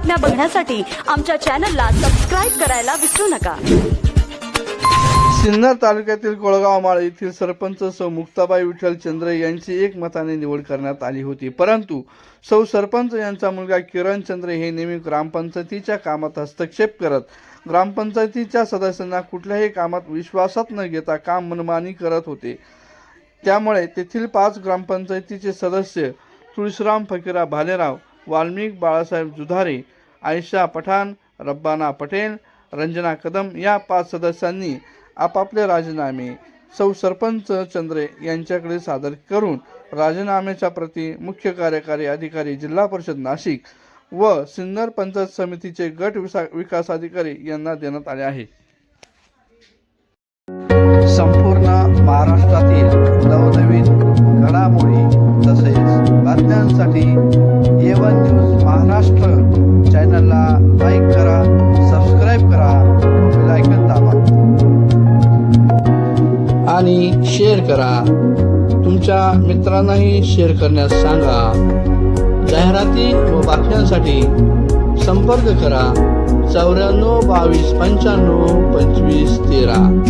बातम्या बघण्यासाठी आमच्या चॅनलला सबस्क्राईब करायला विसरू नका. सिन्नर तालुक्यातील कोळगाव माळ येथील सरपंच सौ मुक्ताबाई विठ्ठल चंद्र यांची एकमताने निवड करण्यात आली होती. परंतु सौ सरपंच यांचा मुलगा किरण चंद्र हे नेहमी ग्रामपंचायतीच्या कामात हस्तक्षेप करत ग्रामपंचायतीच्या सदस्यांना कुठल्याही कामात विश्वासात न घेता काम मनमानी करत होते. त्यामुळे तेथील पाच ग्रामपंचायतीचे सदस्य तुळशीराम फकीरा भालेराव वाल्मिक बाळासाहेब जुधारे आयशा पठाण रब्बाना पटेल रंजना कदम या पाच सदस्यांनी आपापले राजीनामे सौ सरपंच चंद्रे यांच्याकडे सादर करून राजीनाम्याच्या प्रती मुख्य कार्यकारी अधिकारी जिल्हा परिषद नाशिक व सिन्नर पंचायत समितीचे गट विसा विकास अधिकारी यांना देण्यात आले आहे. संपूर्ण महाराष्ट्रातील नवनवीन घडामोडी तसेच बातम्यांसाठी आणि शेअर करा. तुमच्या मित्रांनाही शेअर करण्यास सांगा. जाहिराती व बातम्यांसाठी संपर्क करा. चौऱ्याण्णव बावीस पंच्याण्णव पंचवीस तेरा.